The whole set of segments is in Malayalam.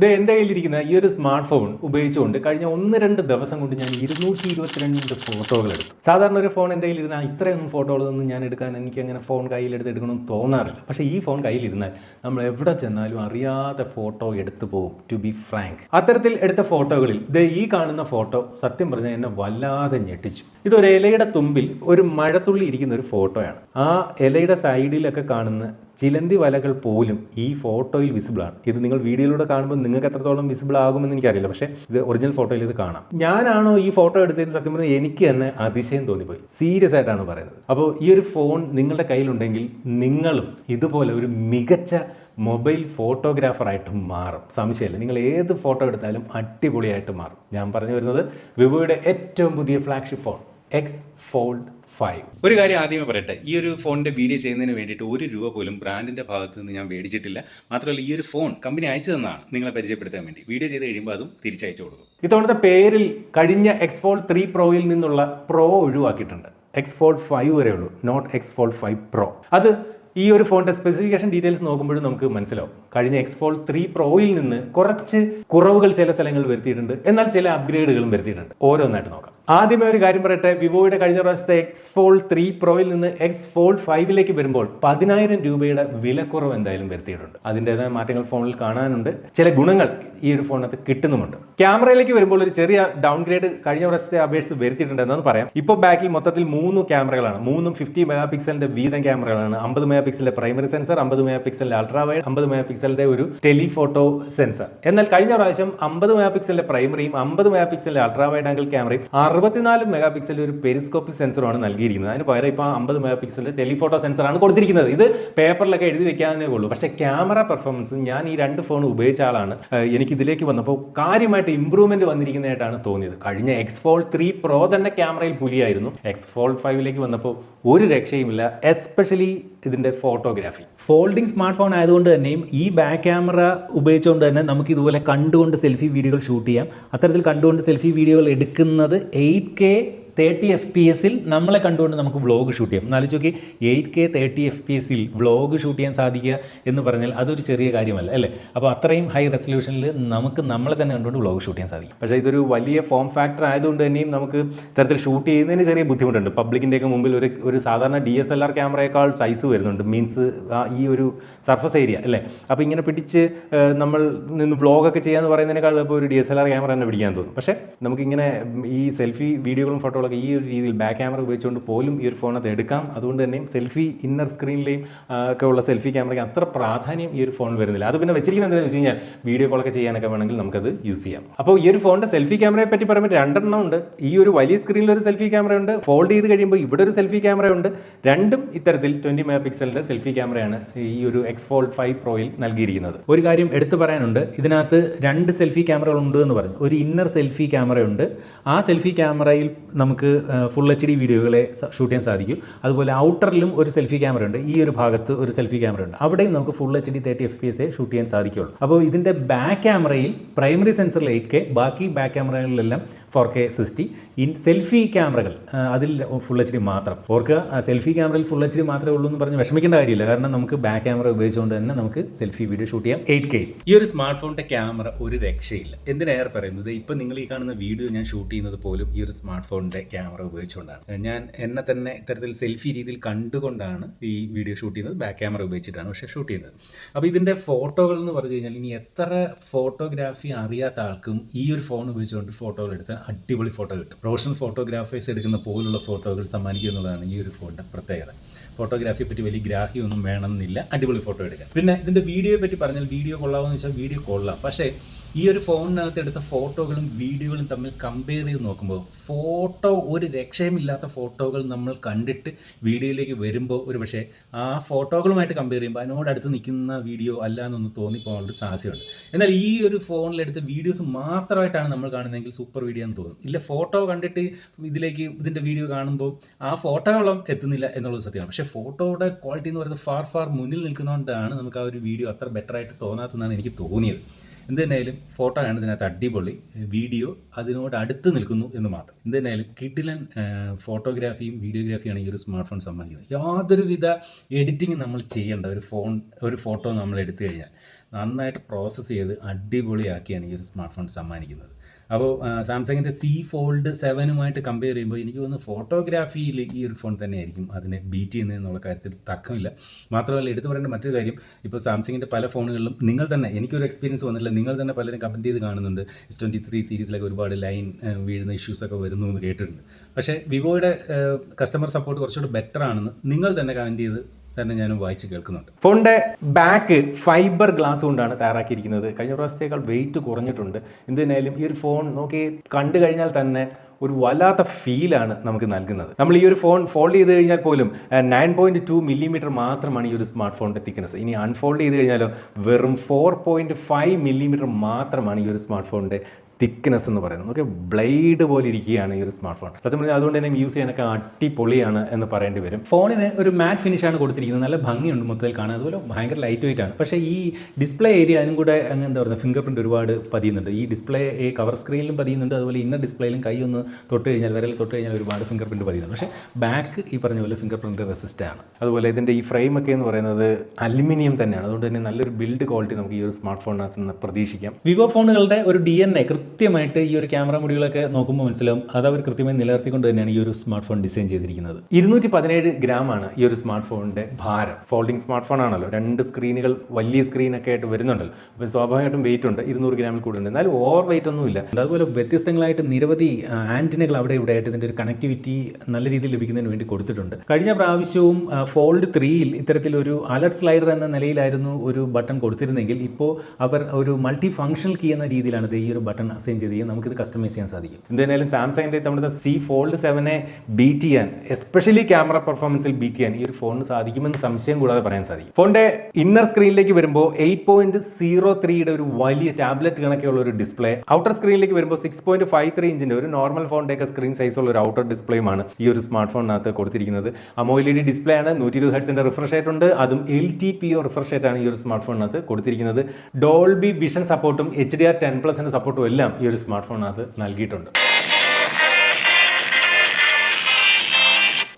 ഇത് എന്റെ കയ്യിലിരിക്കുന്ന ഈ ഒരു സ്മാർട്ട് ഫോൺ ഉപയോഗിച്ചുകൊണ്ട് കഴിഞ്ഞ ഒന്ന് രണ്ട് ദിവസം കൊണ്ട് ഞാൻ ഇരുന്നൂറ്റി ഇരുപത്തിരണ്ട് ഫോട്ടോകൾ എടുത്തു. സാധാരണ ഒരു ഫോൺ എന്റെ കയ്യിലിരുന്നാൽ ഇത്രയൊന്നും ഫോട്ടോകളൊന്നും ഞാൻ എടുക്കാൻ എനിക്ക് അങ്ങനെ ഫോൺ കയ്യിലെടുത്ത് എടുക്കണമെന്ന് തോന്നാറില്ല. പക്ഷേ ഈ ഫോൺ കയ്യിലിരുന്നാൽ നമ്മൾ എവിടെ ചെന്നാലും അറിയാതെ ഫോട്ടോ എടുത്തു പോകും ടു ബി ഫ്രാങ്ക് അത്തരത്തിൽ എടുത്ത ഫോട്ടോകളിൽ ഇത് ഈ കാണുന്ന ഫോട്ടോ സത്യം പറഞ്ഞാൽ എന്നെ വല്ലാതെ ഞെട്ടിച്ചു. ഇതൊരു ഇലയുടെ തുമ്പിൽ ഒരു മഴത്തുള്ളി ഇരിക്കുന്ന ഒരു ഫോട്ടോയാണ് ആ ഇലയുടെ സൈഡിലൊക്കെ കാണുന്ന ചിലന്തി വലകൾ പോലും ഈ ഫോട്ടോയിൽ വിസിബിൾ ആണ്. ഇത് നിങ്ങൾ വീഡിയോയിലൂടെ കാണുമ്പോൾ നിങ്ങൾക്ക് എത്രത്തോളം വിസിബിൾ ആകുമെന്ന് എനിക്കറിയില്ല. പക്ഷേ ഇത് ഒറിജിനൽ ഫോട്ടോയിൽ ഇത് കാണാം. ഞാനാണോ ഈ ഫോട്ടോ എടുത്തതെന്ന് സത്യം പറഞ്ഞാൽ എനിക്ക് തന്നെ അതിശയം തോന്നിപ്പോയി. സീരിയസ് ആയിട്ടാണ് പറയുന്നത്. അപ്പോൾ ഈ ഒരു ഫോൺ നിങ്ങളുടെ കയ്യിലുണ്ടെങ്കിൽ നിങ്ങളും ഇതുപോലെ ഒരു മികച്ച മൊബൈൽ ഫോട്ടോഗ്രാഫറായിട്ട് മാറും. സംശയമില്ല. നിങ്ങൾ ഏത് ഫോട്ടോ എടുത്താലും അടിപൊളിയായിട്ട് മാറും. ഞാൻ പറഞ്ഞു വരുന്നത് വിവോയുടെ ഏറ്റവും പുതിയ flagship phone X fold five ഒരു കാര്യം ആദ്യമേ പറയട്ടെ. ഈ ഒരു ഫോണിന്റെ വീഡിയോ ചെയ്യുന്നതിന് വേണ്ടിയിട്ട് ഒരു രൂപ പോലും ബ്രാൻഡിന്റെ ഭാഗത്ത് നിന്ന് ഞാൻ മേടിച്ചിട്ടില്ല. മാത്രമല്ല ഈ ഒരു ഫോൺ കമ്പനി അയച്ചു തന്നാണ് നിങ്ങളെ പരിചയപ്പെടുത്താൻ വേണ്ടി. വീഡിയോ ചെയ്ത് കഴിയുമ്പോൾ അതും തിരിച്ചയച്ചു കൊടുക്കും. ഇത്തവണത്തെ പേരിൽ കഴിഞ്ഞ എക്സ് ഫോൾ ത്രീ പ്രോയിൽ നിന്നുള്ള പ്രോ ഒഴിവാക്കിയിട്ടുണ്ട്. എക്സ് ഫോൾ ഫൈവ് വരെ ഉള്ളൂ. Not X fold five pro അത് ഈ ഒരു ഫോണിന്റെ സ്പെസിഫിക്കേഷൻ ഡീറ്റെയിൽസ് നോക്കുമ്പോഴും നമുക്ക് മനസ്സിലാവും. കഴിഞ്ഞ എക്സ്ഫോൾ ത്രീ പ്രോയിൽ നിന്ന് കുറച്ച് കുറവുകൾ ചില സ്ഥലങ്ങളിൽ വരുത്തിയിട്ടുണ്ട്. എന്നാൽ ചില അപ്ഗ്രേഡുകളും വരുത്തിയിട്ടുണ്ട്. ഓരോന്നായിട്ട് നോക്കാം. ആദ്യമേ ഒരു കാര്യം പറയട്ടെ. വിവോയുടെ കഴിഞ്ഞ പ്രാവശ്യത്തെ എക്സ് ഫോൾ ത്രീ പ്രോയിൽ നിന്ന് എക്സ് ഫോൾ ഫൈവിലേക്ക് വരുമ്പോൾ പതിനായിരം രൂപയുടെ വിലക്കുറവ് എന്തായാലും വരുത്തിയിട്ടുണ്ട്. അതിന്റെതായ മാറ്റങ്ങൾ ഫോണിൽ കാണാനുണ്ട്. ചില ഗുണങ്ങൾ ഈ ഒരു ഫോണിനകത്ത് കിട്ടുന്നുമുണ്ട്. ക്യാമറയിലേക്ക് വരുമ്പോൾ ഒരു ചെറിയ ഡൗൺഗ്രേഡ് കഴിഞ്ഞ പ്രാവശ്യത്തെ അപേക്ഷിച്ച് വരുത്തിയിട്ടുണ്ട് എന്നാണ് പറയാം. ഇപ്പോൾ ബാക്കിൽ മൊത്തത്തിൽ മൂന്ന് ക്യാമറകളാണ്. മൂന്നും ഫിഫ്റ്റി മെഗാ പിക്സലിന്റെ വീതം ക്യാമറകളാണ്. അമ്പത് മെഗാ പിക്സലിന്റെ പ്രൈമറി സെൻസർ അമ്പത് മെഗാ പിക്സലിന്റെ അൾട്രാ വൈഡ് അമ്പത് മെഗാ പിക്സലിന്റെ ഒരു ടെലിഫോട്ടോ സെൻസർ. എന്നാൽ കഴിഞ്ഞ പ്രാവശ്യം അമ്പത് മെഗാ പിക്സലിന്റെ പ്രൈമറിയും അമ്പത് മെഗാ പിക്സലിന്റെ അൾട്രാ വൈഡ് ആംഗിൾ ക്യാമറയും അറുപത്തിനാല് മെഗാ പിക്സൽ ഒരു പെരിസ്കോപ്പിക് സെൻസറുമാണ് നൽകിയിരിക്കുന്നത്. അതിന് പകരം ഇപ്പോൾ അമ്പത് മെഗാ പിക്സലിന്റെ ടെലിഫോട്ടോ സെൻസറാണ് കൊടുത്തിരിക്കുന്നത്. ഇത് പേപ്പറിലൊക്കെ എഴുതി വെക്കാനേ ഉള്ളൂ. പക്ഷേ ക്യാമറ പെർഫോമൻസ് ഞാൻ ഈ രണ്ട് ഫോൺ ഉപയോഗിച്ച ആളാണ്. എനിക്ക് ഇതിലേക്ക് വന്നപ്പോൾ കാര്യമായിട്ട് ഇമ്പ്രൂവ്മെന്റ് വന്നിരിക്കുന്നതായിട്ടാണ് തോന്നിയത്. കഴിഞ്ഞ എക്സ് ഫോൾ ത്രീ പ്രോ തന്നെ ക്യാമറയിൽ പുലിയായിരുന്നു. എക്സ് ഫോൾ ഫൈവിലേക്ക് വന്നപ്പോൾ ഒരു രക്ഷയുമില്ല എസ്പെഷ്യലി ഇതിന്റെ ഫോട്ടോഗ്രാഫി ഫോൾഡിംഗ് സ്മാർട്ട് ഫോൺ ആയതുകൊണ്ട് തന്നെയും ഈ ബാക്ക് ക്യാമറ ഉപയോഗിച്ചുകൊണ്ട് തന്നെ നമുക്ക് ഇതുപോലെ കണ്ടുകൊണ്ട് സെൽഫി വീഡിയോകൾ ഷൂട്ട് ചെയ്യാം. അത്തരത്തിൽ കണ്ടുകൊണ്ട് സെൽഫി വീഡിയോകൾ എടുക്കുന്നത് eight K thirty F P എസിൽ നമ്മളെ കണ്ടുകൊണ്ട് നമുക്ക് വ്ളോഗ് ഷൂട്ട് ചെയ്യാം. എന്നാലും നോക്കി eight K thirty F P എസിൽ വ്ളോഗ് ഷൂട്ട് ചെയ്യാൻ സാധിക്കുക എന്ന് പറഞ്ഞാൽ അതൊരു ചെറിയ കാര്യമല്ല അല്ലേ? അപ്പോൾ അത്രയും ഹൈ റെസൊല്യൂഷനിൽ നമുക്ക് നമ്മളെ തന്നെ കണ്ടുകൊണ്ട് വ്ളോഗ് ഷൂട്ട് ചെയ്യാൻ സാധിക്കും. പക്ഷേ ഇതൊരു വലിയ ഫോം ഫാക്ടർ ആയതുകൊണ്ട് തന്നെയും നമുക്ക് ഇത്തരത്തിൽ ഷൂട്ട് ചെയ്യുന്നതിന് ചെറിയ ബുദ്ധിമുട്ടുണ്ട്. പബ്ലിക്കിന്റെയൊക്കെ മുമ്പിൽ ഒരു ഒരു സാധാരണ ഡി എസ് എൽ ആർ ക്യാമറയേക്കാൾ സൈസ് വരുന്നുണ്ട്. മീൻസ് ഈ ഒരു സർഫസ് ഏരിയ അല്ലേ? അപ്പോൾ ഇങ്ങനെ പിടിച്ച് നമ്മൾ നിന്ന് വ്ളോഗൊക്കെ ചെയ്യാന്ന് പറയുന്നതിനേക്കാൾ ഇപ്പോൾ ഒരു D S L R camera തന്നെ പിടിക്കാൻ തോന്നും. പക്ഷേ നമുക്കിങ്ങനെ ഈ സെൽഫി വീഡിയോകളും ഫോട്ടോകളൊക്കെ ഈ ഒരു രീതിയിൽ ബാക്ക് ക്യാമറ ഉപയോഗിച്ചുകൊണ്ട് പോലും ഈ ഒരു ഫോണത്ത് എടുക്കാം. അതുകൊണ്ട് തന്നെയും സെൽഫി ഇന്നർ സ്ക്രീനിലെയും ഒക്കെ ഉള്ള സെൽഫി ക്യാമറയ്ക്ക് അത്ര പ്രാധാന്യം ഈ ഒരു ഫോൺ വരുന്നില്ല. അത് പിന്നെ വെച്ചിരിക്കുന്നത് എന്താണെന്ന് വെച്ച് കഴിഞ്ഞാൽ വീഡിയോ കോളൊക്കെ ചെയ്യാനൊക്കെ വേണമെങ്കിൽ നമുക്കത് യൂസ് ചെയ്യാം. അപ്പോൾ ഈ ഒരു ഫോണിന്റെ സെൽഫി ക്യാമറയെ പറ്റി പറയുമ്പോൾ രണ്ടെണ്ണം ഉണ്ട്. ഈ ഒരു വലിയ സ്ക്രീനിൽ ഒരു സെൽഫി ക്യാമറ ഉണ്ട്. ഫോൾഡ് ചെയ്ത് കഴിയുമ്പോൾ ഇവിടെ ഒരു സെൽഫി ക്യാമറ ഉണ്ട്. രണ്ടും ഇത്തരത്തിൽ ട്വന്റി മെഗാ പിക്സലിന്റെ സെൽഫി ക്യാമറയാണ് ഈ ഒരു എക്സ് ഫോൾഡ് ഫൈവ് പ്രോയിൽ നൽകിയിരിക്കുന്നത്. ഒരു കാര്യം എടുത്തു പറയാനുണ്ട്. ഇതിനകത്ത് രണ്ട് സെൽഫി ക്യാമറകളുണ്ട് എന്ന് പറഞ്ഞു. ഒരു ഇന്നർ സെൽഫി ക്യാമറയുണ്ട് ആ സെൽഫി ക്യാമറയിൽ നമുക്ക് ഫുൾ എച്ച് ഡി വീഡിയോകളെ ഷൂട്ട് ചെയ്യാൻ സാധിക്കും. അതുപോലെ ഔട്ടറിലും ഒരു സെൽഫി ക്യാമറ ഉണ്ട്. ഈ ഒരു ഭാഗത്ത് ഒരു സെൽഫി ക്യാമറ ഉണ്ട്. അവിടെയും നമുക്ക് full H D thirty F P S shoot ചെയ്യാൻ സാധിക്കുള്ളൂ. അപ്പോൾ ഇതിന്റെ ബാക്ക് ക്യാമറയിൽ പ്രൈമറി സെൻസറിൽ എയ്റ്റ് കെ ബാക്കി back ക്യാമറകളിലെല്ലാം four K sixty in selfie ക്യാമറകൾ അതിൽ ഫുൾ എച്ച് ഡി മാത്രം. ഓർക്കുക സെൽഫി ക്യാമറയിൽ ഫുൾ എച്ച് ഡി മാത്രമേ ഉള്ളൂ എന്ന് പറഞ്ഞ് വിഷമിക്കേണ്ട കാര്യമില്ല. കാരണം നമുക്ക് ബാക്ക് ക്യാമറ ഉപയോഗിച്ചുകൊണ്ട് തന്നെ നമുക്ക് സെൽഫി വീഡിയോ ഷൂട്ട് ചെയ്യാം. എയ്റ്റ് കെ ഈ ഒരു സ്മാർട്ട് ഫോണിന്റെ ക്യാമറ ഒരു രക്ഷയില്ല. എന്തിനേറെ പറയുന്നത്? ഇപ്പം നിങ്ങൾ ഈ കാണുന്ന വീഡിയോ ഞാൻ ഷൂട്ട് ചെയ്യുന്നത് പോലും ഈ ഒരു സ്മാർട്ട് ഫോണിന്റെ ക്യാമറ ഉപയോഗിച്ചുകൊണ്ടാണ് ഞാൻ എന്നെ തന്നെ ഇത്തരത്തിൽ സെൽഫി രീതിയിൽ കണ്ടുകൊണ്ടാണ് ഈ വീഡിയോ ഷൂട്ട് ചെയ്യുന്നത്. ബാക്ക് ക്യാമറ ഉപയോഗിച്ചിട്ടാണ് പക്ഷേ ഷൂട്ട് ചെയ്യുന്നത്. അപ്പോൾ ഇതിന്റെ ഫോട്ടോകൾ എന്ന് പറഞ്ഞു കഴിഞ്ഞാൽ ഇനി എത്ര ഫോട്ടോഗ്രാഫി അറിയാത്ത ആൾക്കും ഈ ഒരു ഫോൺ ഉപയോഗിച്ചുകൊണ്ട് ഫോട്ടോകൾ എടുത്താൽ അടിപൊളി ഫോട്ടോ കിട്ടും. പ്രൊഫഷണൽ ഫോട്ടോഗ്രാഫേഴ്സ് എടുക്കുന്ന പോലുള്ള ഫോട്ടോകൾ സമ്മാനിക്കുക എന്നുള്ളതാണ് ഈ ഒരു ഫോണിന്റെ പ്രത്യേകത. ഫോട്ടോഗ്രാഫിയെ പറ്റി വലിയ ഗ്രാഹ്യമൊന്നും വേണമെന്നില്ല. അടിപൊളി ഫോട്ടോ എടുക്കാം പിന്നെ ഇതിന്റെ വീഡിയോയെ പറ്റി പറഞ്ഞാൽ വീഡിയോ കൊള്ളാമെന്ന് വെച്ചാൽ വീഡിയോ കൊള്ളാം. പക്ഷേ ഈ ഒരു ഫോണിനകത്ത് എടുത്ത ഫോട്ടോകളും വീഡിയോകളും തമ്മിൽ കമ്പയർ ചെയ്ത് നോക്കുമ്പോൾ ഫോട്ടോ ഒരു രക്ഷയുമില്ലാത്ത ഫോട്ടോകൾ നമ്മൾ കണ്ടിട്ട് വീഡിയോയിലേക്ക് വരുമ്പോൾ ഒരു പക്ഷേ ആ ഫോട്ടോകളുമായിട്ട് കമ്പയർ ചെയ്യുമ്പോൾ അതിനോടടുത്ത് നിൽക്കുന്ന വീഡിയോ അല്ല എന്നൊന്ന് തോന്നിപ്പോകാനുള്ള സാധ്യതയുണ്ട്. എന്നാൽ ഈ ഒരു ഫോണിലെടുത്ത വീഡിയോസ് മാത്രമായിട്ടാണ് നമ്മൾ കാണുന്നതെങ്കിൽ സൂപ്പർ വീഡിയോ എന്ന് തോന്നും. ഇല്ല ഫോട്ടോ കണ്ടിട്ട് ഇതിലേക്ക് ഇതിന്റെ വീഡിയോ കാണുമ്പോൾ ആ ഫോട്ടോകളും എത്തുന്നില്ല എന്നുള്ളത് സത്യമാണ്. പക്ഷേ ഫോട്ടോയുടെ ക്വാളിറ്റി എന്ന് പറയുന്നത് ഫാർ ഫാർ മുന്നിൽ നിൽക്കുന്നതുകൊണ്ടാണ് നമുക്ക് ആ ഒരു വീഡിയോ അത്ര ബെറ്റർ ആയിട്ട് തോന്നാത്തതെന്നാണ് എനിക്ക് തോന്നിയത്. എന്ത് തന്നെയായാലും ഫോട്ടോ ആണ് ഇതിനകത്ത് അടിപൊളി. വീഡിയോ അതിനോട് അടുത്ത് നിൽക്കുന്നു എന്ന് മാത്രം. എന്ത് തന്നെയായാലും കിഡിലൻ ഫോട്ടോഗ്രാഫിയും വീഡിയോഗ്രാഫിയാണ് ഈ ഒരു സ്മാർട്ട് ഫോൺ സമ്മാനിക്കുന്നത് യാതൊരുവിധ എഡിറ്റിംഗ് നമ്മൾ ചെയ്യേണ്ട ഒരു ഫോൺ ഒരു ഫോട്ടോ നമ്മൾ എടുത്തു കഴിഞ്ഞാൽ നന്നായിട്ട് പ്രോസസ്സ് ചെയ്ത് അടിപൊളിയാക്കിയാണ് ഈ ഒരു സ്മാർട്ട് ഫോൺ സമ്മാനിക്കുന്നത്. അപ്പോൾ സാംസങ്ങിന്റെ സി ഫോൾഡ് സെവനുമായിട്ട് കമ്പയർ ചെയ്യുമ്പോൾ എനിക്ക് തോന്നുന്നു ഫോട്ടോഗ്രാഫിയിൽ ഈ ഒരു ഫോൺ തന്നെയായിരിക്കും അതിനെ ബീറ്റ് ചെയ്യുന്നത് എന്നുള്ള കാര്യത്തിൽ തക്കമില്ല മാത്രമല്ല എടുത്തു പറയേണ്ട മറ്റൊരു കാര്യം ഇപ്പോൾ സാംസങ്ങിന്റെ പല ഫോണുകളിലും നിങ്ങൾ തന്നെ എനിക്കൊരു എക്സ്പീരിയൻസ് വന്നില്ല നിങ്ങൾ തന്നെ പലരും കമന്റ് ചെയ്ത് കാണുന്നുണ്ട്. എസ് ട്വന്റി ത്രീ സീരീസിലൊക്കെ ഒരുപാട് ലൈൻ വീഴുന്ന ഇഷ്യൂസൊക്കെ വരുന്നു എന്ന് കേട്ടിട്ടുണ്ട്. പക്ഷേ വിവോയുടെ കസ്റ്റമർ സപ്പോർട്ട് കുറച്ചുകൂടി ബെറ്റർ ആണെന്ന് നിങ്ങൾ തന്നെ കമന്റ് ചെയ്ത് തന്നെ ഞാൻ വായിച്ച് കേൾക്കുന്നുണ്ട്. ഫോണിന്റെ ബാക്ക് ഫൈബർ ഗ്ലാസ് കൊണ്ടാണ് തയ്യാറാക്കിയിരിക്കുന്നത്. കഴിഞ്ഞ പ്രാവശ്യത്തേക്കാൾ വെയിറ്റ് കുറഞ്ഞിട്ടുണ്ട്. എന്തിനായാലും ഈ ഒരു ഫോൺ നോക്കി കണ്ടു കഴിഞ്ഞാൽ തന്നെ ഒരു വല്ലാത്ത ഫീലാണ് നമുക്ക് നൽകുന്നത്. നമ്മൾ ഈ ഒരു ഫോൺ ഫോൾഡ് ചെയ്ത് കഴിഞ്ഞാൽ പോലും നയൻ പോയിന്റ് ടു മില്ലിമീറ്റർ മാത്രമാണ് ഈ ഒരു സ്മാർട്ട് ഫോണിന്റെ തിക്നെസ് ഇനി അൺഫോൾഡ് ചെയ്ത് കഴിഞ്ഞാലോ വെറും ഫോർ പോയിന്റ് ഫൈവ് മില്ലിമീറ്റർ മാത്രമാണ് ഈ ഒരു സ്മാർട്ട് ഫോണിന്റെ തിക്നെസ് എന്ന് പറയുന്നത്. നമുക്ക് ബ്ലേഡ് പോലെ ഇരിക്കുകയാണ് ഈ ഒരു സ്മാർട്ട് ഫോൺ സത്യം പറഞ്ഞാൽ അതുകൊണ്ട് തന്നെ യൂസ് ചെയ്യാനൊക്കെ അടിപൊളിയാണ് എന്ന് പറയേണ്ടി വരും. ഫോണിന് ഒരു മാറ്റ് ഫിനിഷാണ് കൊടുത്തിരിക്കുന്നത്. നല്ല ഭംഗിയുണ്ട് മൊത്തത്തിൽ കാണാൻ. അതുപോലെ ഭയങ്കര ലൈറ്റ് വെയിറ്റ് ആണ്. പക്ഷേ ഈ ഡിസ്പ്ലേ ഏരിയ അതിനും കൂടെ അങ്ങ് എന്താ പറയുക ഫിംഗർ പ്രിന്റ് ഒരുപാട് പതിയുന്നുണ്ട്. ഈ ഡിസ്പ്ലേ കവർ സ്ക്രീനിലും പതിയുന്നുണ്ട്. അതുപോലെ ഇന്നർ ഡിസ്പ്ലേയിലും കൈ ഒന്ന് തൊട്ട് കഴിഞ്ഞാൽ വിരൽ തൊട്ട് കഴിഞ്ഞാൽ ഒരുപാട് ഫിംഗർ പ്രിന്റ് പതിയുന്നുണ്ട്. പക്ഷേ ബാക്ക് ഈ പറഞ്ഞ പോലെ ഫിംഗർ പ്രിന്റ് റെസിസ്റ്റ് ആണ്. അതുപോലെ ഇതിന്റെ ഈ ഫ്രെയിം ഒക്കെ എന്ന് പറയുന്നത് അലുമിനിയം തന്നെയാണ്. അതുകൊണ്ട് തന്നെ നല്ലൊരു ബിൽഡ് ക്വാളിറ്റി നമുക്ക് ഈ ഒരു സ്മാർട്ട് ഫോണിനകത്ത് നിന്ന് പ്രതീക്ഷിക്കാം. വിവോ ഫോണുകളുടെ ഒരു ഡി എൻ എ കൃത്യമായിട്ട് ഈ ഒരു ക്യാമറ മുടികളൊക്കെ നോക്കുമ്പോൾ മനസ്സിലാവും അത് അവർ കൃത്യമായി നിലനിർത്തിക്കൊണ്ട് തന്നെയാണ് ഈ ഒരു സ്മാർട്ട് ഫോൺ ഡിസൈൻ ചെയ്തിരിക്കുന്നത്. ഇരുന്നൂറ്റി പതിനേഴ് ആണ് ഈ ഒരു സ്മാർട്ട് ഫോണിന്റെ ഭാരം. ഫോൾഡിംഗ് സ്മാർട്ട് ഫോൺ ആണല്ലോ. രണ്ട് സ്ക്രീനുകൾ വലിയ സ്ക്രീനൊക്കെ ആയിട്ട് വരുന്നുണ്ടല്ലോ. അപ്പോൾ സ്വാഭാവികമായിട്ടും വെയിറ്റ് ഉണ്ട്. ഇരുന്നൂറ് ഗ്രാമിൽ കൂടുതലുണ്ട്. എന്നാലും ഓവർ വെയിറ്റ് ഒന്നും ഇല്ല. അതുപോലെ വ്യത്യസ്തങ്ങളായിട്ട് നിരവധി ആന്റിനകൾ അവിടെ ഇവിടെ ആയിട്ട് ഇതിന്റെ ഒരു കണക്ടിവിറ്റി നല്ല രീതിയിൽ ലഭിക്കുന്നതിന് വേണ്ടി കൊടുത്തിട്ടുണ്ട്. കഴിഞ്ഞ പ്രാവശ്യവും ഫോൾഡ് ത്രീയിൽ ഇത്തരത്തിലൊരു അലർട്ട് സ്ലൈഡർ എന്ന നിലയിലായിരുന്നു ഒരു ബട്ടൺ കൊടുത്തിരുന്നെങ്കിൽ ഇപ്പോൾ അവർ ഒരു മൾട്ടി ഫംഗ്ഷണൽ കീ എന്ന രീതിയിലാണ് ഈ ഒരു ബട്ടൺ അസൈൻ ചെയ്ത് ചെയ്യാൻ നമുക്കിത് കസ്റ്റമൈസ് ചെയ്യാൻ സാധിക്കും. എന്തായാലും സാംസങ്ങിന്റെ നമ്മുടെ സി ഫോൾഡ് സെവനെ ബീറ്റ് ചെയ്യാൻ എസ്പെഷ്യലി ക്യാമറ പെർഫോമൻസിൽ ബീറ്റ് ചെയ്യാൻ ഈ ഒരു ഫോണിന് സാധിക്കുമെന്ന് സംശയം കൂടാതെ പറയാൻ സാധിക്കും. ഫോണിന്റെ ഇന്നർ സ്ക്രീനിലേക്ക് വരുമ്പോൾ എയ്റ്റ് പോയിന്റ് സീറോ ത്രീയുടെ ഒരു വലിയ ടാബ്ലറ്റ് കണക്കെയുള്ള ഒരു ഡിസ്പ്ലേ ഔട്ടർ സ്ക്രീനിലേക്ക് വരുമ്പോൾ സിക്സ് പോയിന്റ് ഫൈവ് ത്രീ ഇഞ്ചിന്റെ ഒരു നോർമൽ ഫോണിന്റെ ഒക്കെ സ്ക്രീൻ സൈസുള്ള ഒരു ഔട്ടർ ഡിസ്പ്ലേയുമാണ് ഈ ഒരു സ്മാർട്ട് ഫോണിനകത്ത് കൊടുത്തിരിക്കുന്നത്. അമോയിലി ഡിസ്പ്ലേ ആണ് നൂറ്റി ഇരുപത് ഹെഡ്സിന്റെ റിഫ്രഷ് റേറ്റ് ഉണ്ട്. അതും L T P O refresh rate ആണ് ഈ ഒരു സ്മാർട്ട് ഫോണിനകത്ത് കൊടുത്തിരിക്കുന്നത്. ഡോൾബി വിഷൻ സപ്പോർട്ടും എച്ച് ഡി ആർ ടെൻ പ്ലസിന്റെ സപ്പോർട്ടും എല്ലാം ഈ ഒരു സ്മാർട്ട് ഫോണിനകത്ത് നൽകിയിട്ടുണ്ട്.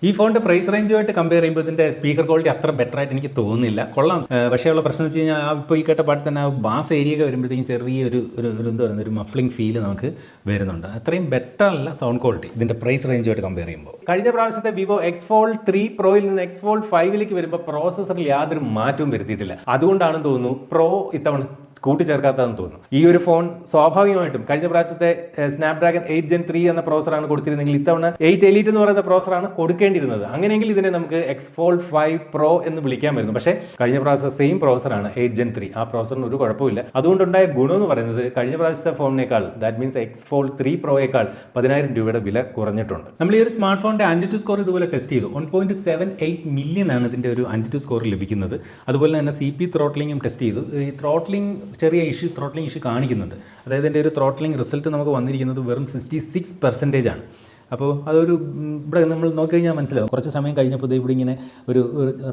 ഈ ഫോണിന്റെ പ്രൈസ് റേഞ്ചുമായിട്ട് കമ്പയർ ചെയ്യുമ്പോൾ ഇതിന്റെ സ്പീക്കർ ക്വാളിറ്റി അത്ര ബെറ്റർ ആയിട്ട് എനിക്ക് തോന്നുന്നില്ല. കൊള്ളാം. പക്ഷേ ഉള്ള പ്രശ്നം വെച്ച് കഴിഞ്ഞാൽ ഇപ്പോൾ ഈ കേട്ട പാട്ട് തന്നെ ബാസ് ഏരിയ ഒക്കെ വരുമ്പോഴത്തേക്കും ചെറിയൊരു ഒരു ഒരു എന്താ പറയുക ഒരു മഫ്ലിംഗ് ഫീൽ നമുക്ക് വരുന്നുണ്ട്. അത്രയും ബെറ്റർ അല്ല സൗണ്ട് ക്വാളിറ്റി ഇതിന്റെ പ്രൈസ് റേഞ്ചുമായിട്ട് കമ്പയർ ചെയ്യുമ്പോൾ. കഴിഞ്ഞ പ്രാവശ്യത്തെ വിവോ എക്സ് ഫോൾഡ് ത്രീ പ്രോയിൽ നിന്ന് എക്സ് ഫോൾഡ് ഫൈവിലേക്ക് വരുമ്പോൾ പ്രോസസ്സറിൽ യാതൊരു മാറ്റവും വരുത്തിയിട്ടില്ല. അതുകൊണ്ടാണെന്ന് തോന്നുന്നു പ്രോ ഇത്തവണ കൂട്ടിച്ചേർക്കാത്തതെന്ന് തോന്നുന്നു. ഈ ഒരു ഫോൺ സ്വാഭാവികമായിട്ടും കഴിഞ്ഞ പ്രാവശ്യത്തെ സ്നാപ്ഡ്രാഗൺ എയ്റ്റ് ജെൻ ത്രീ എന്ന പ്രോസറാണ് കൊടുത്തിരുന്നെങ്കിൽ ഇത്തവണ എയ്റ്റ് എലീറ്റ് എന്ന് പറയുന്ന പ്രോസറാണ് കൊടുക്കേണ്ടിയിരുന്നത്. അങ്ങനെയെങ്കിൽ ഇതിനെ നമുക്ക് എക്സ് ഫോൾഡ് ഫൈവ് പ്രോ എന്ന് വിളിക്കാമായിരുന്നു. പക്ഷേ കഴിഞ്ഞ പ്രാവശ്യം സെയിം പ്രോസറാണ് എയ്റ്റ് ജെൻ ത്രീ. ആ പ്രോസറിന് ഒരു കുഴപ്പമില്ല. അതുകൊണ്ടുണ്ടായ ഗുണം എന്ന് പറയുന്നത് കഴിഞ്ഞ പ്രാവശ്യത്തെ ഫോണിനേക്കാൾ that means X fold three പ്രോയേക്കാൾ പതിനായിരം രൂപയുടെ വില കുറഞ്ഞിട്ടുണ്ട്. നമ്മൾ ഈ ഒരു സ്മാർട്ട് ഫോണിന്റെ ആന്റിറ്റു സ്കോർ ഇതുപോലെ ടെസ്റ്റ് ചെയ്തു. One point seven eight million ആണ് ഇതിന്റെ ഒരു ആന്റിറ്റു സ്കോർ ലഭിക്കുന്നത്. അതുപോലെ തന്നെ സി പി ത്രോട്ട്ലിങ്ങും ടെസ്റ്റ് ചെയ്തു. ഈ ത്രോട്ട്ലിംഗ് ചെറിയ ഇഷ്യൂ ത്രോട്ട്ലിംഗ് ഇഷ്യൂ കാണിക്കുന്നുണ്ട്. അതായത് എന്റെ ഒരു ത്രോട്ട്ലിംഗ് റിസൾട്ട് നമുക്ക് വന്നിരിക്കുന്നത് വെറും സിക്സ്റ്റി സിക്സ് പെർസെന്റേജ് ആണ്. അപ്പോൾ അതൊരു ഇവിടെ നമ്മൾ നോക്കിക്കഴിഞ്ഞാൽ മനസ്സിലാവും. കുറച്ച് സമയം കഴിഞ്ഞപ്പോൾ ഇവിടെ ഇങ്ങനെ ഒരു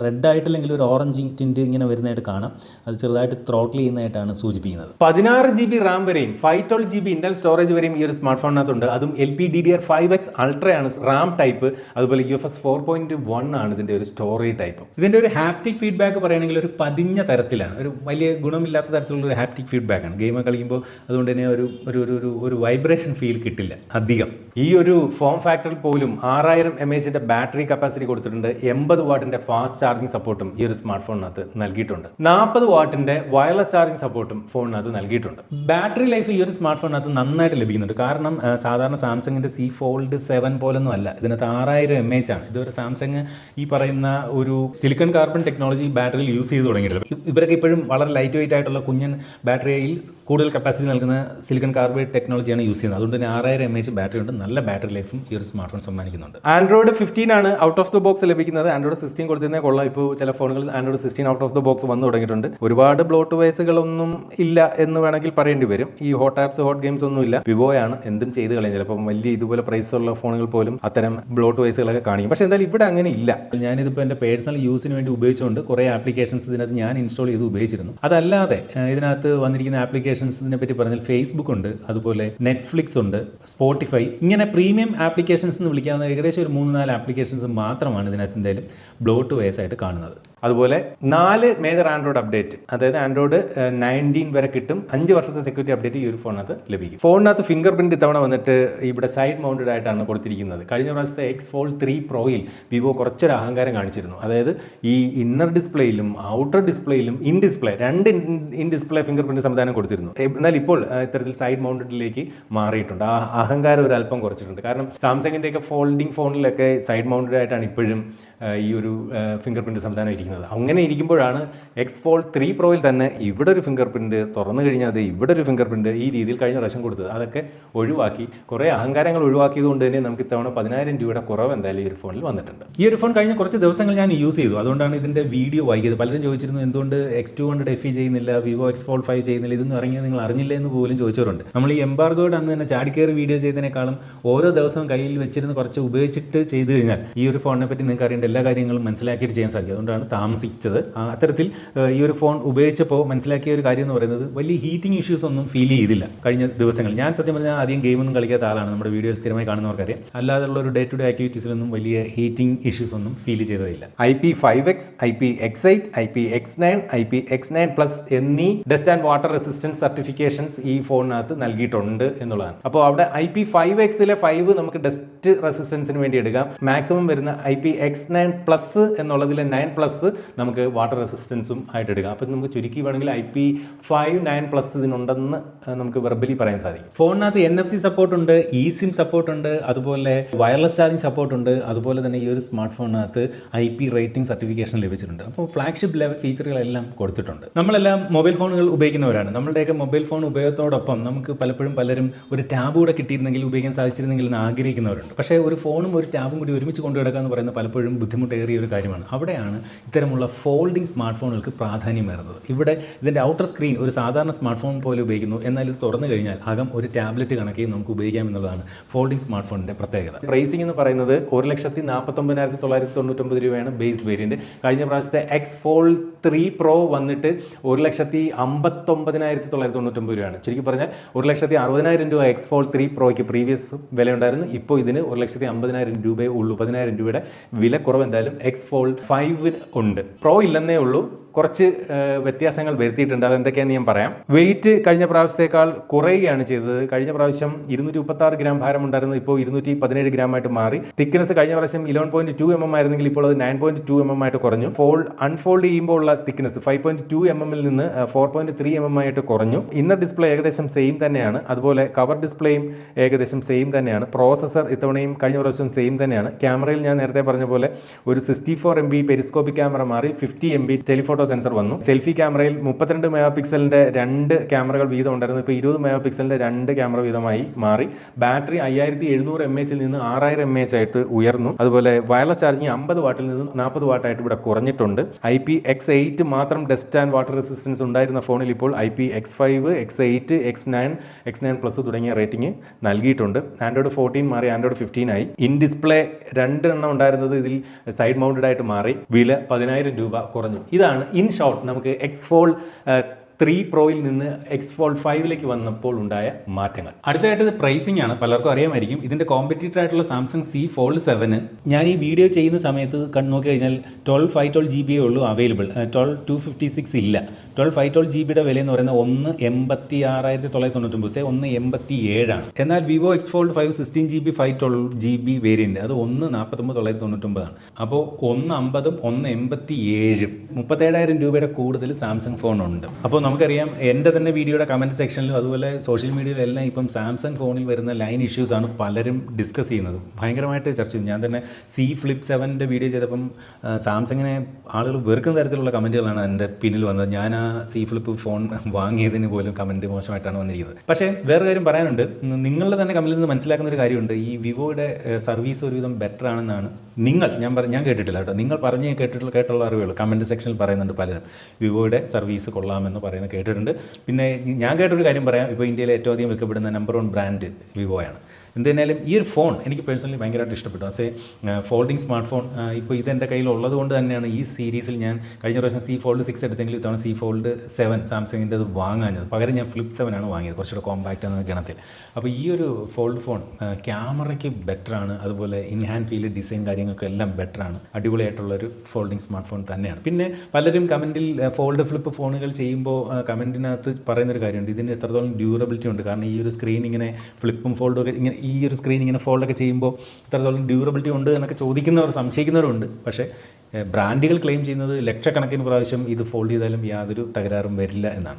റെഡ് ആയിട്ടില്ലെങ്കിൽ ഒരു ഓറഞ്ച് ടിന്റ് ഇങ്ങനെ വരുന്നതായിട്ട് കാണാം. അത് ചെറുതായിട്ട് ത്രോട്ടിൽ ചെയ്യുന്നതായിട്ടാണ് സൂചിപ്പിക്കുന്നത്. പതിനാറ് ജി ബി റാം വരെയും ഫൈവ് ട്വൽവ് ജി ബി ഇന്റൽ സ്റ്റോറേജ് വരെയും ഈ ഒരു സ്മാർട്ട് ഫോണിനകത്തുണ്ട് അതും L P D D R five X അൾട്രയാണ് RAM type അതുപോലെ U F S four point one ആണ് ഇതിന്റെ ഒരു സ്റ്റോറേജ് ടൈപ്പ് ഇതിന്റെ ഒരു ഹാപ്റ്റിക് ഫീഡ്ബാക്ക് പറയുകയാണെങ്കിൽ ഒരു പതിഞ്ഞ തരത്തിലാണ്. ഒരു വലിയ ഗുണമില്ലാത്ത തരത്തിലുള്ള ഒരു ഹാപ്റ്റിക് ഫീഡ്ബാക്ക് ആണ്. ഗെയിം കളിക്കുമ്പോൾ അതുകൊണ്ട് തന്നെ ഒരു ഒരു ഒരു വൈബ്രേഷൻ ഫീൽ കിട്ടില്ല. അധികം. ഈ ഒരു ഫോം ഫാക്ടറിൽ പോലും ആറായിരം എം എച്ചിന്റെ ബാറ്ററി കപ്പാസിറ്റി കൊടുത്തിട്ടുണ്ട് എൺപത് വാട്ടിന്റെ ഫാസ്റ്റ് ചാർജിംഗ് സപ്പോർട്ടും ഈ ഒരു സ്മാർട്ട് ഫോണിനകത്ത് നൽകിയിട്ടുണ്ട്. നാൽപ്പത് വാട്ടിന്റെ വയർലെസ് ചാർജിംഗ് സപ്പോർട്ടും ഫോണിനകത്ത് നൽകിയിട്ടുണ്ട്. ബാറ്ററി ലൈഫ് ഈ ഒരു സ്മാർട്ട് ഫോണിനകത്ത് നന്നായിട്ട് ലഭിക്കുന്നുണ്ട്. കാരണം സാധാരണ സാംസങ്ങിന്റെ സി ഫോൾഡ് സെവൻ പോലൊന്നും അല്ല. ഇതിനകത്ത് ആറായിരം എം എച്ച് ആണ്. ഇതൊരു സാംസങ് ഈ പറയുന്ന ഒരു സിലിക്കൺ കാർബൺ ടെക്നോളജി ബാറ്ററിയിൽ യൂസ് ചെയ്ത് തുടങ്ങിയിട്ടില്ല. ഇ- ഇവരൊക്കെ ഇപ്പോഴും വളരെ ലൈറ്റ് വെയിറ്റ് ആയിട്ടുള്ള കുഞ്ഞൻ ബാറ്ററിയിൽ കൂടുതൽ കപ്പാസിറ്റി നൽകുന്ന സിലിക്കൺ കാർബൈഡ് ടെക്നോളജിയാണ് യൂസ് ചെയ്യുന്നത്. അതുകൊണ്ട് തന്നെ ആറായിരം എം എച്ച് ബാറ്ററി ഉണ്ട്. നല്ല ബാറ്ററി ലൈഫും ഈ ഒരു സ്മാർട്ട് ഫോൺ സമ്മാനിക്കുന്നുണ്ട്. ആൻഡ്രോയിഡ് ഫിഫ്റ്റീൻ ആണ് ഔട്ട് ഓഫ് ദ ബോക്സ് ലഭിക്കുന്നത്. ആൻഡ്രോയിഡ് സിക്സ്റ്റീൻ കൊടുത്തിരുന്നേ കൊള്ളാം. ഇപ്പോൾ ചില ഫോണുകളിൽ Android sixteen out of the box വന്നു തുടങ്ങിയിട്ടുണ്ട്. ഒരുപാട് ബ്ലോട്ട് വയസ്സുകളൊന്നും ഇല്ല എന്ന് വേണമെങ്കിൽ പറയേണ്ടി വരും. ഈ ഹോട്ട് ആപ്സ് ഹോട്ട് ഗെയിംസ് ഒന്നും ഇല്ല. വിവോയാണ് എന്തും ചെയ്ത് കളയും. ചിലപ്പോൾ വലിയ ഇതുപോലെ പ്രൈസ് ഉള്ള ഫോണുകൾ പോലും അത്തരം ബ്ലോട്ട് വയസ്സുകളൊക്കെ കാണിക്കും. പക്ഷേ എന്തായാലും ഇവിടെ അങ്ങനെ ഇല്ല. ഞാനിതിപ്പോൾ എന്റെ പേഴ്സണൽ യൂസിന് വേണ്ടി ഉപയോഗിച്ചുകൊണ്ട് കുറേ ആപ്ലിക്കേഷൻസ് ഇതിനകത്ത് ഞാൻ ഇൻസ്റ്റാൾ ചെയ്ത് ഉപയോഗിച്ചിരുന്നു. അതല്ലാതെ ഇതിനകത്ത് വന്നിരിക്കുന്ന ആപ്ലിക്കേഷൻസിനെ പറ്റി പറഞ്ഞാൽ ഫേസ്ബുക്ക് ഉണ്ട് അതുപോലെ നെറ്റ്ഫ്ലിക്സ് ഉണ്ട് സ്പോട്ടിഫൈ ഇങ്ങനെ പ്രീമിയം ആപ്ലിക്കേഷൻസ് എന്ന് വിളിക്കാവുന്ന ഏകദേശം ഒരു മൂന്ന് നാല് ആപ്ലിക്കേഷൻസ് മാത്രമാണ് ഇതിനകത്ത് എന്തായാലും ബ്ലോട്ട് വേസ് ആയിട്ട് കാണുന്നത്. അതുപോലെ നാല് മേജർ ആൻഡ്രോയിഡ് അപ്ഡേറ്റ് അതായത് ആൻഡ്രോയിഡ് നയന്റീൻ വരെ കിട്ടും. അഞ്ച് വർഷത്തെ സെക്യൂരിറ്റി അപ്ഡേറ്റ് ഈ ഒരു ഫോണിനകത്ത് ലഭിക്കും. ഫോണിനകത്ത് ഫിംഗർ പ്രിന്റ് ഇത്തവണ വന്നിട്ട് ഇവിടെ സൈഡ് മൗണ്ടഡ് ആയിട്ടാണ് കൊടുത്തിരിക്കുന്നത്. കഴിഞ്ഞ പ്രാവശ്യത്തെ എക്സ് ഫോൾ ത്രീ പ്രോയിൽ വിവോ കുറച്ചൊരു അഹങ്കാരം കാണിച്ചിരുന്നു. അതായത് ഈ ഇന്നർ ഡിസ്പ്ലേയിലും ഔട്ടർ ഡിസ്പ്ലേയിലും ഇൻ ഡിസ്പ്ലേ രണ്ട് ഇൻ ഡിസ്പ്ലേ ഫിംഗർ പ്രിന്റ് സംവിധാനം കൊടുത്തിരുന്നു. എന്നാൽ ഇപ്പോൾ ഇത്തരത്തിൽ സൈഡ് മൗണ്ടഡിലേക്ക് മാറിയിട്ടുണ്ട്. ആ അഹങ്കാരം ഒരു അല്പം കുറച്ചിട്ടുണ്ട്. കാരണം സാംസങ്ങിന്റെയൊക്കെ ഫോൾഡിംഗ് ഫോണിലൊക്കെ സൈഡ് മൗണ്ടഡ് ആയിട്ടാണ് ഇപ്പോഴും ഈ ഒരു ഫിംഗർ പ്രിന്റ് സംവിധാനം ഇരിക്കുന്നത്. അങ്ങനെ ഇരിക്കുമ്പോഴാണ് എക്സ് ഫോൾ ത്രീ പ്രോയിൽ തന്നെ ഇവിടെ ഒരു ഫിംഗർ പ്രിന്റ് തുറന്നു കഴിഞ്ഞാൽ അത് ഇവിടെ ഒരു ഫിംഗർ പ്രിന്റ് ഈ രീതിയിൽ കഴിഞ്ഞ പ്രാവശ്യം കൊടുത്തത്. അതൊക്കെ ഒഴിവാക്കി കുറേ അഹങ്കാരങ്ങൾ ഒഴിവാക്കിയത് കൊണ്ട് തന്നെ നമുക്ക് ഇത്തവണ പതിനായിരം രൂപയുടെ കുറവ് എന്തായാലും ഈ ഒരു ഫോണിൽ വന്നിട്ടുണ്ട്. ഈ ഒരു ഫോൺ കഴിഞ്ഞ കുറച്ച് ദിവസങ്ങൾ ഞാൻ യൂസ് ചെയ്തു. അതുകൊണ്ടാണ് ഇതിന്റെ വീഡിയോ വൈകിയത് പലരും ചോദിച്ചിരുന്നു എന്തുകൊണ്ട് X two hundred F E ചെയ്യുന്നില്ല വിവോ എക്സ് ഫോൾ ഫൈവ് ചെയ്യുന്നില്ല? ഇതൊന്നും ഇറങ്ങിയത് നിങ്ങൾ അറിഞ്ഞില്ല? എന്ന് പോലും ചോദിച്ചവരുണ്ട്. നമ്മൾ ഈ എംബാർഗോയുടെ അന്ന് തന്നെ ചാടിക്കയറി വീഡിയോ ചെയ്തതിനേക്കാളും ഓരോ ദിവസവും കയ്യിൽ വെച്ചിരുന്ന് കുറച്ച് ഉപയോഗിച്ചിട്ട് ചെയ്തു കഴിഞ്ഞാൽ ഈ ഒരു ഫോണിനെ പറ്റി നിങ്ങൾക്ക് അറിയേണ്ട എല്ലാ കാര്യങ്ങളും മനസ്സിലാക്കിയിട്ട് ചെയ്യാൻ സാധിക്കും. അതുകൊണ്ടാണ് താമസിച്ചത്. അത്തരത്തിൽ ഈ ഒരു ഫോൺ ഉപയോഗിച്ചപ്പോൾ മനസ്സിലാക്കിയ ഒരു കാര്യം എന്ന് പറയുന്നത് വലിയ ഹീറ്റിംഗ് ഇഷ്യൂസ് ഒന്നും ഫീൽ ചെയ്തില്ല കഴിഞ്ഞ ദിവസങ്ങൾ ഞാൻ സത്യം പറഞ്ഞാൽ ആദ്യം ഗെയിമൊന്നും കളിക്കാത്ത ആളാണ്. നമ്മുടെ വീഡിയോ സ്ഥിരമായി കാണുന്നവർക്കറിയാം. അല്ലാതെയുള്ള ഒരു ഡേ ടു ഡേ ആക്ടിവിറ്റീസിലൊന്നും വലിയ ഹീറ്റിംഗ് ഇഷ്യൂസ് ഒന്നും feel ചെയ്തതില്ല. I P five X I P X eight I P X nine I P X nine plus എന്നീ dust and water resistance certifications ഈ ഫോണിനകത്ത് നൽകിയിട്ടുണ്ട് എന്നുള്ളതാണ്. അപ്പോൾ അവിടെ ഐ പി ഫൈവ് എക്സിലെ ഫൈവ് നമുക്ക് ഡസ്റ്റ് റെസിസ്റ്റൻസിന് വേണ്ടി എടുക്കാം. മാക്സിമം വരുന്ന I P X nine plus എന്നുള്ളതിലെ nine plus നമുക്ക് വാട്ടർ റെസിസ്റ്റൻസും ആയിട്ട് എടുക്കാം. അപ്പോൾ നമുക്ക് ചുരുക്കി വേണമെങ്കിൽ I P five nine plus ഇതിനുണ്ടെന്ന് നമുക്ക് വെർബലി പറയാൻ സാധിക്കും. ഫോണിനകത്ത് എൻ എഫ് സി സപ്പോർട്ട് ഉണ്ട് ഇ സിം സപ്പോർട്ട് ഉണ്ട് അതുപോലെ വയർലെസ് ചാർജിങ് സപ്പോർട്ട് ഉണ്ട് അതുപോലെ തന്നെ ഈ ഒരു സ്മാർട്ട് ഫോണിനകത്ത് ഐ പി റേറ്റിംഗ് സർട്ടിഫിക്കേഷൻ ലഭിച്ചിട്ടുണ്ട്. അപ്പോൾ ഫ്ലാഗ്ഷിപ്പ് ലെവൽ ഫീച്ചറുകളെല്ലാം കൊടുത്തിട്ടുണ്ട്. നമ്മളെല്ലാം മൊബൈൽ ഫോണുകൾ ഉപയോഗിക്കുന്നവരാണ്. നമ്മളുടെയൊക്കെ മൊബൈൽ ഫോൺ ഉപയോഗത്തോടൊപ്പം നമുക്ക് പലപ്പോഴും പലരും ഒരു ടാബ് കൂടെ കിട്ടിയിരുന്നെങ്കിൽ ഉപയോഗിക്കാൻ സാധിച്ചിരുന്നെങ്കിൽ എന്ന് ആഗ്രഹിക്കുന്നവരുണ്ട്. പക്ഷേ ഒരു ഫോണും ഒരു ടാബും കൂടി ഒരുമിച്ച് കൊണ്ടുകിടക്കുക എന്ന് പറയുന്നത് പലപ്പോഴും ബുദ്ധിമുട്ടേറിയ ഒരു കാര്യമാണ്. അവിടെയാണ് ഇത്തരമുള്ള ഫോൾഡിംഗ് സ്മാർട്ട് ഫോണുകൾക്ക് പ്രാധാന്യമേറുന്നത് ഇവിടെ ഇതിന്റെ ഔട്ടർ സ്ക്രീൻ ഒരു സാധാരണ സ്മാർട്ട് ഫോൺ പോലെ ഉപയോഗിക്കുന്നു. എന്നാൽ ഇത് തുറന്നു കഴിഞ്ഞാൽ അകം ഒരു ടാബ്ലറ്റ് കണക്കെ നമുക്ക് ഉപയോഗിക്കാം എന്നുള്ളതാണ് ഫോൾഡിംഗ് സ്മാർട്ട് ഫോണിന്റെ പ്രത്യേകത. പ്രൈസിംഗ് എന്ന് പറയുന്നത് ഒരു ലക്ഷത്തി നാൽപ്പത്തൊമ്പതിനായിരത്തി തൊള്ളായിരത്തി തൊണ്ണൂറ്റൊമ്പത് രൂപയാണ് ബേസ് വേരിയന്റ് കഴിഞ്ഞ പ്രാവശ്യത്തെ എക്സ് ഫോൾ ത്രീ പ്രോ വന്നിട്ട് ഒരു ലക്ഷത്തി അമ്പത്തൊമ്പതിനായിരത്തി തൊള്ളായിരത്തി തൊണ്ണൂറ്റൊമ്പത് രൂപയാണ്. ശരിക്കും പറഞ്ഞാൽ ഒരു ലക്ഷത്തി അറുപതിനായിരം രൂപ എക്സ് ഫോൾ ത്രീ പ്രോയ്ക്ക് പ്രീവിയസ് വില ഉണ്ടായിരുന്നു ഇപ്പോൾ ഇതിന് ഒരു ലക്ഷത്തി അമ്പതിനായിരം രൂപയേ ഉള്ളൂ. പതിനായിരം രൂപയുടെ വില കുറവ് എന്തായാലും എക്സ് ഫോൾഡ് ഫൈവ് ഉണ്ട്. പ്രോ ഇല്ലെന്നേ ഉള്ളൂ. കുറച്ച് വ്യത്യാസങ്ങൾ വരുത്തിയിട്ടുണ്ട്. അതെന്തൊക്കെയാണെന്ന് ഞാൻ പറയാം. വെയിറ്റ് കഴിഞ്ഞ പ്രാവശ്യത്തേക്കാൾ കുറയുകയാണ് ചെയ്തത്. കഴിഞ്ഞ പ്രാവശ്യം ഇരുന്നൂറ്റി മുപ്പത്തി ആറ് ഗ്രാം ഭാരം ഉണ്ടായിരുന്നു ഇപ്പോൾ ഇരുന്നൂറ്റി പതിനേഴ് ഗ്രാം ആയിട്ട് മാറി. തിക്നെസ് കഴിഞ്ഞ പ്രാവശ്യം eleven point two M M ആയിരുന്നെങ്കിൽ ഇപ്പോൾ അത് nine point two M M ആയിട്ട് കുറഞ്ഞു. ഫോൾ അൺഫോൾഡ് ചെയ്യുമ്പോൾ ഉള്ള thickness five point two M എമ്മിൽ നിന്ന് four point three M M ആയിട്ട് കുറഞ്ഞു. ഇന്നർ ഡിസ്പ്ലേ ഏകദേശം സെയിം തന്നെയാണ്. അതുപോലെ കവർ ഡിസ്പ്ലേയും ഏകദേശം സെയിം തന്നെയാണ്. പ്രോസസർ ഇത്തവണയും കഴിഞ്ഞ പ്രാവശ്യം സെയിം തന്നെയാണ്. ക്യാമറയിൽ ഞാൻ നേരത്തെ പറഞ്ഞ പോലെ ഒരു sixty four M B periscopic camera മാറി fifty M B telephoto sensor വന്നു. സെൽഫി ക്യാമറയിൽ മുപ്പത്തിരണ്ട് മെഗാ പിക്സലിന്റെ രണ്ട് ക്യാമറകൾ വീതം ഉണ്ടായിരുന്നു. ഇപ്പോൾ ഇരുപത് മെഗാ പിക്സലിന്റെ രണ്ട് ക്യാമറ വീതമായി മാറി. ബാറ്ററി അയ്യായിരത്തി എഴുന്നൂറ് എം എച്ചിൽ നിന്ന് ആറായിരം എം എച്ച് ആയിട്ട് ഉയർന്നു. അതുപോലെ വയർലെസ് ചാർജിങ് അമ്പത് വാട്ടിൽ നിന്ന് നാൽപ്പത് വാട്ടായിട്ട് ഇവിടെ കുറഞ്ഞിട്ടുണ്ട്. ഐ പി എക്സ് എയ്റ്റ് മാത്രം ഡസ്റ്റ് ആൻഡ് വാട്ടർ റെസിസ്റ്റൻസ് ഉണ്ടായിരുന്ന ഫോണിൽ ഇപ്പോൾ I P X five X eight X nine X nine plus തുടങ്ങിയ റേറ്റിംഗ് നൽകിയിട്ടുണ്ട്. ആൻഡ്രോയിഡ് ഫോർട്ടീൻ മാറി ആൻഡ്രോയിഡ് ഫിഫ്റ്റീൻ ആയി. ഇൻ ഡിസ്പ്ലേ രണ്ടെണ്ണം ഉണ്ടായിരുന്നത് ഇതിൽ സൈഡ് മൗണ്ടഡ് ആയിട്ട് മാറി. വില പതിനായിരം രൂപ കുറഞ്ഞു. ഇതാണ് ഇൻ ഷോർട്ട് നമുക്ക് എക്സ് ഫോൾ ത്രീ പ്രോയിൽ നിന്ന് എക്സ് ഫോൾ ഫൈവിലേക്ക് വന്നപ്പോൾ ഉണ്ടായ മാറ്റങ്ങൾ. അടുത്തതായിട്ട് പ്രൈസിംഗ് ആണ്. പലർക്കും അറിയാമായിരിക്കും. ഇതിന്റെ കോമ്പറ്റീറ്റർ ആയിട്ടുള്ള സാംസങ് സി ഫോൾഡ് സെവന് ഞാൻ ഈ വീഡിയോ ചെയ്യുന്ന സമയത്ത് കണ്ടു നോക്കി കഴിഞ്ഞാൽ ട്വൽവ് ഫൈവ് ട്വൽവ് ജി ബിയേ ഉള്ളൂ available twelve two fifty six ഇല്ല. ട്വൽവ് ഫൈവ് ട്വൽവ് ജി ബിയുടെ വില എന്ന് പറയുന്നത് ഒന്ന് എൺപത്തി ആറായിരത്തി തൊള്ളായിരത്തി തൊണ്ണൂറ്റൊമ്പത് ഒമ്പത് ഒന്ന് എൺപത്തി ഏഴാണ് എന്നാൽ Vivo X fold five sixteen G B five twelve G B variant അത് ഒന്ന് നാൽപ്പത്തൊമ്പത് തൊള്ളായിരത്തി തൊണ്ണൂറ്റൊമ്പതാണ് അപ്പോൾ ഒന്ന് അമ്പതും ഒന്ന് എൺപത്തി ഏഴും മുപ്പത്തേഴായിരം രൂപയുടെ കൂടുതൽ സാംസങ് ഫോൺ ഉണ്ട്. അപ്പോൾ നമുക്കറിയാം എന്റെ തന്നെ വീഡിയോയുടെ കമന്റ് സെക്ഷനിലും അതുപോലെ സോഷ്യൽ മീഡിയയിലെല്ലാം ഇപ്പം സാംസങ് ഫോണിൽ വരുന്ന ലൈൻ ഇഷ്യൂസാണ് പലരും ഡിസ്കസ് ചെയ്യുന്നത്. ഭയങ്കരമായിട്ട് ചർച്ച ചെയ്യും ഞാൻ തന്നെ സി ഫ്ലിപ്പ് സെവന്റെ വീഡിയോ ചെയ്തപ്പം സാംസങ്ങിനെ ആളുകൾ വെറുക്കുന്ന തരത്തിലുള്ള കമന്റുകളാണ് എന്റെ പിന്നിൽ വന്നത്. ഞാൻ ആ സി ഫ്ലിപ്പ് ഫോൺ വാങ്ങിയതിന് പോലും കമന്റ് മോശമായിട്ടാണ് വന്നിരിക്കുന്നത്. പക്ഷേ വേറെ കാര്യം പറയാനുണ്ട്. നിങ്ങളുടെ തന്നെ കമന്റിൽ നിന്ന് മനസ്സിലാക്കുന്ന ഒരു കാര്യമുണ്ട്. ഈ വിവോയുടെ സർവീസ് ഒരുവിധം ബെറ്റർ ആണെന്നാണ് നിങ്ങൾ ഞാൻ പറഞ്ഞ ഞാൻ കേട്ടിട്ടില്ല കേട്ടോ. നിങ്ങൾ പറഞ്ഞ് കേട്ടിട്ടുള്ള കേട്ടുള്ള അറിവുകൾ കമന്റ് സെക്ഷനിൽ പറയുന്നുണ്ട് പലരും. വിവോയുടെ സർവീസ് കൊള്ളാമെന്ന് പറയുന്നത് കേട്ടിട്ടുണ്ട്. പിന്നെ ഞാൻ കേട്ടൊരു കാര്യം പറയാം. ഇപ്പോൾ ഇന്ത്യയിലെ ഏറ്റവും അധികം വിൽക്കപ്പെടുന്ന നമ്പർ വൺ ബ്രാൻഡ് വിവോയാണ് എന്തായാലും ഈ ഒരു ഫോൺ എനിക്ക് പേഴ്സണലി ഭയങ്കരമായിട്ട് ഇഷ്ടപ്പെട്ടു. ആസ് ഫോൾഡിങ് സ്മാർട്ട് ഫോൺ ഇപ്പോൾ ഇതെന്റെ കയ്യിൽ ഉള്ളതുകൊണ്ട് തന്നെയാണ് ഈ സീരീസിൽ ഞാൻ കഴിഞ്ഞ പ്രാവശ്യം സി ഫോൾഡ് സിക്സ് എടുത്തെങ്കിൽ ഇത്തവണ സി ഫോൾഡ് സെവൻ സാംസങ്ങിന്റെ അത് വാങ്ങാഞ്ഞത്. പകരം ഞാൻ ഫ്ലിപ്പ് സെവൻ ആണ് വാങ്ങിയത് കുറച്ചുകൂടെ കോമ്പാക്റ്റ് എന്ന ഗണത്തിൽ. അപ്പോൾ ഈ ഒരു ഫോൾഡ് ഫോൺ ക്യാമറയ്ക്ക് ബെറ്ററാണ് അതുപോലെ ഇൻ ഹാൻഡ് ഫീൽ ഡിസൈൻ കാര്യങ്ങൾക്ക് എല്ലാം ബെറ്ററാണ് അടിപൊളിയായിട്ടുള്ള ഒരു ഫോൾഡിംഗ് സ്മാർട്ട് ഫോൺ തന്നെയാണ്. പിന്നെ പലരും കമന്റിൽ ഫോൾഡ് ഫ്ലിപ്പ് ഫോണുകൾ ചെയ്യുമ്പോൾ കമന്റിനകത്ത് പറയുന്നൊരു കാര്യമുണ്ട്. ഇതിന് എത്രത്തോളം ഡ്യൂറബിലിറ്റി ഉണ്ട്. കാരണം ഈ ഒരു സ്ക്രീൻ ഇങ്ങനെ ഫ്ലിപ്പും ഫോൾഡും ഒക്കെ ഇങ്ങനെ ഈ ഒരു സ്ക്രീൻ ഇങ്ങനെ ഫോൾഡൊക്കെ ചെയ്യുമ്പോൾ ഇത്രത്തോളം ഡ്യൂറബിലിറ്റി ഉണ്ട് എന്നൊക്കെ ചോദിക്കുന്നവർ സംശയിക്കുന്നവരുണ്ട് പക്ഷേ ബ്രാൻഡുകൾ ക്ലെയിം ചെയ്യുന്നത് ലക്ഷക്കണക്കിന് പ്രാവശ്യം ഇത് ഫോൾഡ് ചെയ്താലും യാതൊരു തകരാറും വരില്ല എന്നാണ്.